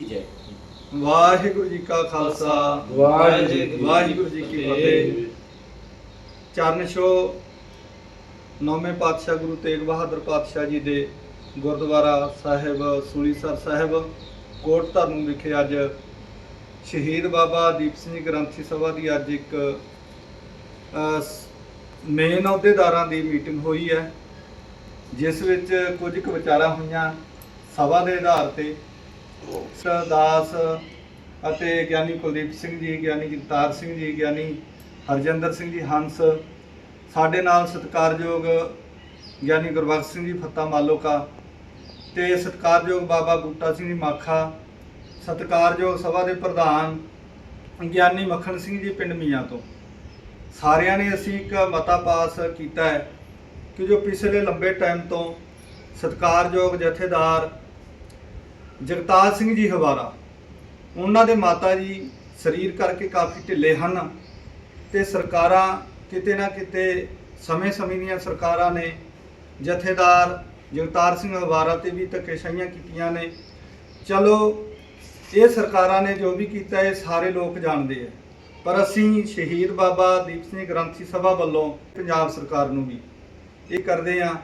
ਜੈ। ਵਾਹਿਗੁਰੂ ਜੀ ਕਾ ਖਾਲਸਾ। ਵਾਹਿਗੁਰੂ ਵਾਹਿਗੁਰੂ ਜੀ ਕੀ ਫਤਿਹ। ਚਰਨ ਛੋ ਨੌਵੇਂ ਪਾਤਸ਼ਾਹ ਗੁਰੂ ਤੇਗ ਬਹਾਦਰ ਪਾਤਸ਼ਾਹ ਜੀ ਦੇ ਗੁਰਦੁਆਰਾ ਸਾਹਿਬ ਸੁਲੀਸਰ ਸਾਹਿਬ ਕੋਟ ਧਰਮ ਵਿਖੇ ਅੱਜ ਸ਼ਹੀਦ ਬਾਬਾ ਦੀਪ ਸਿੰਘ ਜੀ ਗ੍ਰੰਥੀ ਸਭਾ ਦੀ ਅੱਜ ਇੱਕ ਮੇਨ ਅਹੁਦੇਦਾਰਾਂ ਦੀ ਮੀਟਿੰਗ ਹੋਈ ਹੈ ਜਿਸ ਵਿੱਚ ਕੁਝ ਕੁ ਵਿਚਾਰਾਂ ਹੋਈਆਂ ਸਭਾ ਦੇ ਆਧਾਰ ਤੇ। ਦਾਸ ਅਤੇ ਗਿਆਨੀ ਕੁਲਦੀਪ ਸਿੰਘ ਜੀ, ਗਿਆਨੀ ਜਗਤਾਰ ਸਿੰਘ ਜੀ, ਗਿਆਨੀ ਹਰਜਿੰਦਰ ਸਿੰਘ ਜੀ, ਹੰਸ, ਸਾਡੇ ਨਾਲ ਸਤਿਕਾਰਯੋਗ ਗਿਆਨੀ ਗੁਰਬਖਸ਼ ਸਿੰਘ ਜੀ, ਫੱਤਾ ਮਾਲੋਕਾ ਤੇ ਸਤਿਕਾਰਯੋਗ ਬਾਬਾ ਬੂਟਾ ਸਿੰਘ ਜੀ, ਮਾਖਾ, ਸਤਿਕਾਰਯੋਗ ਸਭਾ ਦੇ ਪ੍ਰਧਾਨ ਗਿਆਨੀ ਮੱਖਣ ਸਿੰਘ ਜੀ, ਪਿੰਡ ਮੀਆਂ ਤੋਂ। ਸਾਰਿਆਂ ਨੇ ਅਸੀਂ ਇੱਕ ਮਤਾ ਪਾਸ ਕੀਤਾ ਹੈ ਕਿ ਜੋ ਪਿਛਲੇ ਲੰਬੇ ਟਾਈਮ ਤੋਂ ਸਤਿਕਾਰਯੋਗ ਜਥੇਦਾਰ ਜਗਤਾਰ ਸਿੰਘ ਜੀ ਹਵਾਰਾ, ਉਹਨਾਂ ਦੇ ਮਾਤਾ ਜੀ ਸਰੀਰ ਕਰਕੇ ਕਾਫੀ ਢਿੱਲੇ ਹਨ ਤੇ ਸਰਕਾਰਾਂ ਕਿਤੇ ਨਾ ਕਿਤੇ ਸਮੇਂ-ਸਮੇਂ ਦੀਆਂ ਸਰਕਾਰਾਂ ਨੇ ਜਥੇਦਾਰ ਜਗਤਾਰ ਸਿੰਘ ਹਵਾਰਾ ਤੇ ਵੀ ਧੱਕੇਸ਼ਾਹੀਆਂ ਕੀਤੀਆਂ ਨੇ। ਚਲੋ, ਇਹ ਸਰਕਾਰਾਂ ਨੇ ਜੋ ਵੀ ਕੀਤਾ ਇਹ ਸਾਰੇ ਲੋਕ ਜਾਣਦੇ ਆ, ਪਰ ਅਸੀਂ ਸ਼ਹੀਦ ਬਾਬਾ ਦੀਪ ਸਿੰਘ ਗ੍ਰੰਥੀ ਸਭਾ ਵੱਲੋਂ ਪੰਜਾਬ ਸਰਕਾਰ ਨੂੰ ਵੀ ਇਹ ਕਰਦੇ ਆ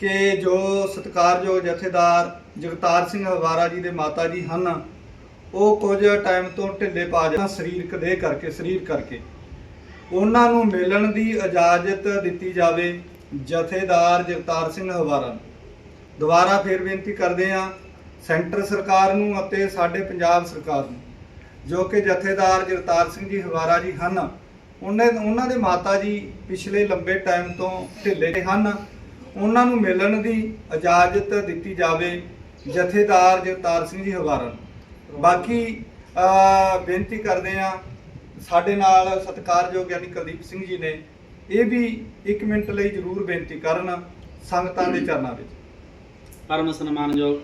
ਕਿ ਜੋ ਸਤਿਕਾਰਯੋਗ ਜਥੇਦਾਰ ਜਗਤਾਰ ਸਿੰਘ ਹਵਾਰਾ ਜੀ ਦੇ ਮਾਤਾ ਜੀ ਹਨ, ਉਹ ਕੁਝ ਟਾਈਮ ਤੋਂ ਢਿੱਲੇ ਪਾ ਜਾਂ ਸਰੀਰਕ ਦੇ ਕਰਕੇ, ਸਰੀਰ ਕਰਕੇ। ਉਹਨਾਂ ਨੂੰ ਮਿਲਣ ਦੀ ਇਜਾਜ਼ਤ ਦਿੱਤੀ ਜਾਵੇ ਜਥੇਦਾਰ ਜਗਤਾਰ ਸਿੰਘ ਹਵਾਰਾ ਨੂੰ। ਦੁਬਾਰਾ ਫੇਰ ਬੇਨਤੀ ਕਰਦੇ ਹਾਂ, ਸੈਂਟਰ ਸਰਕਾਰ ਨੂੰ ਅਤੇ ਸਾਡੇ ਪੰਜਾਬ ਸਰਕਾਰ ਨੂੰ, ਜੋ ਕਿ ਜਥੇਦਾਰ ਜਗਤਾਰ ਸਿੰਘ ਜੀ ਹਵਾਰਾ ਜੀ ਹਨ, ਉਹਨਾਂ ਉਹਨਾਂ ਦੇ ਮਾਤਾ ਜੀ ਪਿਛਲੇ ਲੰਬੇ ਟਾਈਮ ਤੋਂ ਢਿੱਲੇ ਹਨ। ਉਹਨਾਂ ਨੂੰ ਮਿਲਣ ਦੀ ਇਜਾਜ਼ਤ ਦਿੱਤੀ ਜਾਵੇ, ਜਥੇਦਾਰ ਜਗਤਾਰ ਸਿੰਘ ਜੀ ਹਵਾਰਨ। ਬਾਕੀ ਬੇਨਤੀ ਕਰਦੇ ਆ ਸਾਡੇ ਨਾਲ ਸਤਿਕਾਰਯੋਗ ਯਾਨੀ ਕੁਲਦੀਪ ਸਿੰਘ ਜੀ ਨੇ ਇਹ ਵੀ 1 ਮਿੰਟ ਲਈ ਜ਼ਰੂਰ ਬੇਨਤੀ ਕਰਨ ਸੰਗਤਾਂ ਦੇ ਚਰਨਾਂ ਵਿੱਚ। ਪਰਮ ਸਨਮਾਨਯੋਗ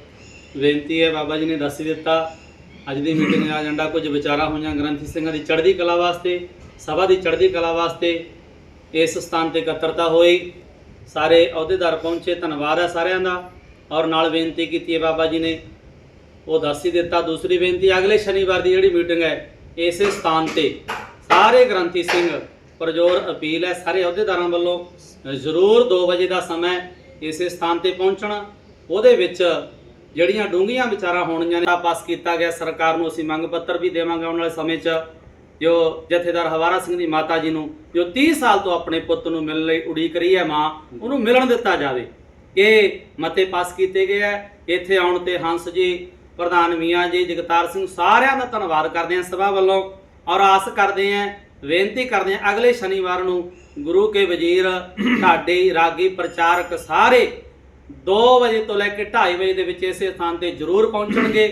ਬੇਨਤੀ ਹੈ, ਬਾਬਾ ਜੀ ਨੇ ਦੱਸ ਹੀ ਦਿੱਤਾ, ਅੱਜ ਦੀ ਮੀਟਿੰਗ ਦਾ ਏਜੰਡਾ ਕੁਝ ਵਿਚਾਰਾਂ ਹੋਈਆਂ, ਗ੍ਰੰਥੀ ਸਿੰਘਾਂ ਦੀ ਚੜ੍ਹਦੀ ਕਲਾ ਵਾਸਤੇ, ਸਭਾ ਦੀ ਚੜ੍ਹਦੀ ਕਲਾ ਵਾਸਤੇ ਇਸ ਸਥਾਨ ਤੇ ਇਕੱਤਰਤਾ ਹੋਈ। ਸਾਰੇ ਅਹੁਦੇਦਾਰ ਪਹੁੰਚੇ, ਧੰਨਵਾਦ ਹੈ ਸਾਰਿਆਂ ਦਾ। ਔਰ ਨਾਲ ਬੇਨਤੀ ਕੀਤੀ ਹੈ ਬਾਬਾ ਜੀ ਨੇ। ਉਹ ਦੱਸ ਹੀ ਦਿੱਤਾ, ਦੂਸਰੀ ਬੇਨਤੀ, ਅਗਲੇ ਸ਼ਨੀਵਾਰ ਦੀ ਜਿਹੜੀ ਮੀਟਿੰਗ ਹੈ, ਇਸੇ ਸਥਾਨ ਤੇ ਸਾਰੇ ਗ੍ਰੰਥੀ ਸਿੰਘ ਪਰਜ਼ੋਰ ਅਪੀਲ ਹੈ, ਸਾਰੇ ਅਹੁਦੇਦਾਰਾਂ ਵੱਲੋਂ ਜ਼ਰੂਰ 2 ਵਜੇ ਦਾ ਸਮਾਂ ਇਸੇ ਸਥਾਨ ਤੇ ਪਹੁੰਚਣਾ। ਉਹਦੇ ਵਿੱਚ ਜਿਹੜੀਆਂ ਡੂੰਘੀਆਂ ਵਿਚਾਰਾਂ ਹੋਣੀਆਂ ਨੇ ਪਾਸ ਕੀਤਾ ਗਿਆ, ਸਰਕਾਰ ਨੂੰ ਅਸੀਂ ਮੰਗ ਪੱਤਰ ਵੀ ਦੇਵਾਂਗੇ ਆਉਣ ਵਾਲੇ ਸਮੇਂ 'ਚ। ਜੋ ਜਥੇਦਾਰ ਹਵਾਰਾ ਸਿੰਘ ਦੀ ਮਾਤਾ ਜੀ ਨੂੰ, ਜੋ 30 ਸਾਲ ਤੋਂ ਆਪਣੇ ਪੁੱਤ ਨੂੰ ਮਿਲਣ ਲਈ ਉਡੀਕ ਰਹੀ ਹੈ ਮਾਂ, ਉਹਨੂੰ ਮਿਲਣ ਦਿੱਤਾ ਜਾਵੇ। ਇਹ ਮਤੇ ਪਾਸ ਕੀਤੇ ਗਏ ਹੈ। ਇੱਥੇ ਆਉਣ ਤੇ ਹੰਸ ਜੀ, ਪ੍ਰਧਾਨ ਮੀਆਂ ਜੀ, ਜਗਤਾਰ ਸਿੰਘ ਸਾਰਿਆਂ ਦਾ ਧੰਨਵਾਦ ਕਰਦੇ ਹਾਂ ਸਭਾ ਵੱਲੋਂ ਔਰ ਆਸ ਕਰਦੇ ਹਾਂ, ਬੇਨਤੀ ਕਰਦੇ ਹਾਂ, ਅਗਲੇ ਸ਼ਨੀਵਾਰ ਨੂੰ ਗੁਰੂ ਕੇ ਵਜ਼ੀਰ, ਢਾਡੇ, ਰਾਗੀ ਪ੍ਰਚਾਰਕ ਸਾਰੇ 2 ਵਜੇ ਤੋਂ ਲੈ ਕੇ 2:30 ਵਜੇ ਦੇ ਵਿੱਚ ਇਸੇ ਸਥਾਨ ਤੇ ਜ਼ਰੂਰ ਪਹੁੰਚਣਗੇ।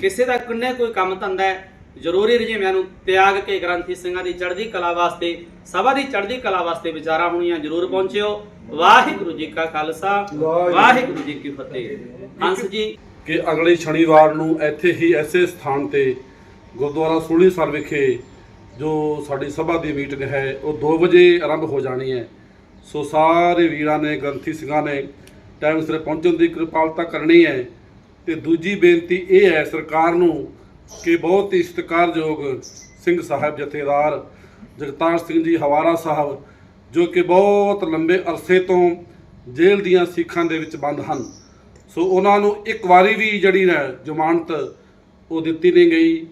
ਕਿਸੇ ਦਾ ਕਿੰਨੇ ਕੋਈ ਕੰਮ ਧੰਦਾ ਹੈ ਜ਼ਰੂਰੀ ਰਜਿਮਿਆਂ ਨੂੰ ਤਿਆਗ ਕੇ ਗ੍ਰੰਥੀ ਸਿੰਘਾਂ ਦੀ ਚੜ੍ਹਦੀ ਕਲਾ ਵਾਸਤੇ ਸਭਾ ਦੀ ਚੜ੍ਹਦੀ ਕਲਾ ਵਾਸਤੇ ਵਿਚਾਰਾਂ ਹੋਣੀਆਂ ਜ਼ਰੂਰ ਪਹੁੰਚਿਓ। ਵਾਹਿਗੁਰੂ ਜੀ ਕਾ ਖਾਲਸਾ ਵਾਹਿਗੁਰੂ ਜੀ ਕੀ ਫਤਿਹ। ਹੰਸ ਜੀ। ਕਿ ਅਗਲੇ ਸ਼ਨੀਵਾਰ ਨੂੰ ਇੱਥੇ ਹੀ ਐਸੇ ਸਥਾਨ ਤੇ ਗੁਰਦੁਆਰਾ ਸੂਲੀਸਰ ਵਿਖੇ ਜੋ ਸਾਡੀ ਸਭਾ ਦੀ ਮੀਟਿੰਗ ਹੈ ਉਹ 2 ਵਜੇ ਆਰੰਭ ਹੋ ਜਾਣੀ ਹੈ। ਸੋ ਸਾਰੇ ਵੀਰਾਂ ਨੇ ਗ੍ਰੰਥੀ ਸਿੰਘਾਂ ਨੇ ਟਾਈਮ ਸਿਰ ਪਹੁੰਚਣ ਦੀ ਕਿਰਪਾਲਤਾ ਕਰਨੀ ਹੈ। ਤੇ ਦੂਜੀ ਬੇਨਤੀ ਇਹ ਹੈ ਸਰਕਾਰ ਨੂੰ ਕਿ ਬਹੁਤ ਹੀ ਸਤਿਕਾਰਯੋਗ ਸਿੰਘ ਸਾਹਿਬ ਜਥੇਦਾਰ ਜਗਤਾਰ ਸਿੰਘ ਜੀ ਹਵਾਰਾ ਸਾਹਿਬ, ਜੋ ਕਿ ਬਹੁਤ ਲੰਬੇ ਅਰਸੇ ਤੋਂ ਜੇਲ੍ਹ ਦੀਆਂ ਸਿੱਖਾਂ ਦੇ ਵਿੱਚ ਬੰਦ ਹਨ। ਸੋ ਉਹਨਾਂ ਨੂੰ ਇੱਕ ਵਾਰੀ ਵੀ ਜਿਹੜੀ ਹੈ ਜ਼ਮਾਨਤ ਉਹ ਦਿੱਤੀ ਨਹੀਂ ਗਈ।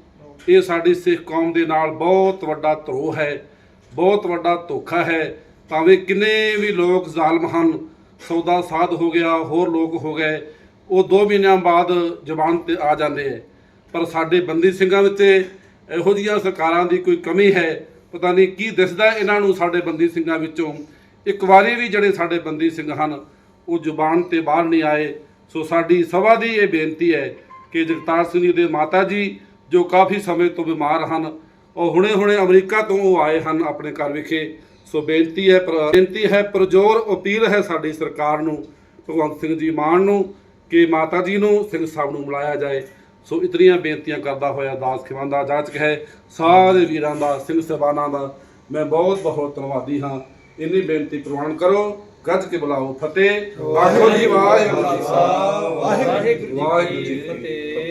ਇਹ ਸਾਡੀ ਸਿੱਖ ਕੌਮ ਦੇ ਨਾਲ ਬਹੁਤ ਵੱਡਾ ਧਰੋਹ ਹੈ, ਬਹੁਤ ਵੱਡਾ ਧੋਖਾ ਹੈ। ਭਾਵੇਂ ਕਿੰਨੇ ਵੀ ਲੋਕ ਜ਼ਾਲਮ ਹਨ ਸੌਦਾ ਸਾਧ ਹੋ ਗਿਆ, ਹੋਰ ਲੋਕ ਹੋ ਗਏ, ਉਹ 2 ਮਹੀਨਿਆਂ ਬਾਅਦ ਜ਼ਮਾਨਤ ਤੇ ਆ ਜਾਂਦੇ ਹੈ। ਪਰ ਸਾਡੇ ਬੰਦੀ ਸਿੰਘਾਂ ਵਿੱਚ ਇਹੋ ਜਿਹੀਆਂ ਸਰਕਾਰਾਂ ਦੀ ਕੋਈ ਕਮੀ ਹੈ, ਪਤਾ ਨਹੀਂ ਕੀ ਦਿਸਦਾ ਇਹਨਾਂ ਨੂੰ ਸਾਡੇ ਬੰਦੀ ਸਿੰਘਾਂ ਵਿੱਚੋਂ। ਇੱਕ ਵਾਰੀ ਵੀ ਜਿਹੜੇ ਸਾਡੇ ਬੰਦੀ ਸਿੰਘ ਹਨ, ਉਹ ਜ਼ੁਬਾਨ ਤੇ ਬਾਹਰ ਨਹੀਂ ਆਏ। ਸੋ ਸਾਡੀ ਸਭਾ ਦੀ ਇਹ ਬੇਨਤੀ ਹੈ ਕਿ ਜਗਤਾਰ ਸਿੰਘ ਜੀ ਦੇ ਮਾਤਾ ਜੀ, ਜੋ ਕਾਫੀ ਸਮੇਂ ਤੋਂ ਬਿਮਾਰ ਹਨ, ਉਹ ਹੁਣੇ-ਹੁਣੇ ਅਮਰੀਕਾ ਤੋਂ ਉਹ ਆਏ ਹਨ ਆਪਣੇ ਘਰ ਵਿਖੇ। ਸੋ ਬੇਨਤੀ ਹੈ ਪਰ- ਬੇਨਤੀ ਹੈ ਪ੍ਰਜੋਰ ਅਪੀਲ ਹੈ ਸਾਡੀ ਸਰਕਾਰ ਨੂੰ, ਭਗਵੰਤ ਸਿੰਘ ਜੀ ਮਾਨ ਨੂੰ, ਕਿ ਮਾਤਾ ਜੀ ਨੂੰ, ਸਿੰਘ ਸਾਹਿਬ ਨੂੰ ਮਿਲਾਇਆ ਜਾਏ। ਸੋ ਇਤਨੀਆਂ ਬੇਨਤੀਆਂ ਕਰਦਾ ਹੋਇਆ ਦਾਸ ਖਿਵੰਦਾ ਜਾਚਕ ਹੈ। ਸਾਰੇ ਵੀਰਾਂ ਦਾ ਸਿੰਘ ਸਹਿਬਾਨਾਂ ਦਾ ਮੈਂ ਬਹੁਤ ਬਹੁਤ ਧੰਨਵਾਦੀ ਹਾਂ। ਇੰਨੀ ਬੇਨਤੀ ਪ੍ਰਵਾਨ ਕਰੋ। ਗੱਜ ਕੇ ਬੁਲਾਓ ਫਤਿਹ। ਵਾਹਿਗੁਰੂ ਜੀ ਵਾਹਿਗੁਰੂ ਜੀ ਵਾਹਿਗੁਰੂ ਜੀ ਫਤਿਹ।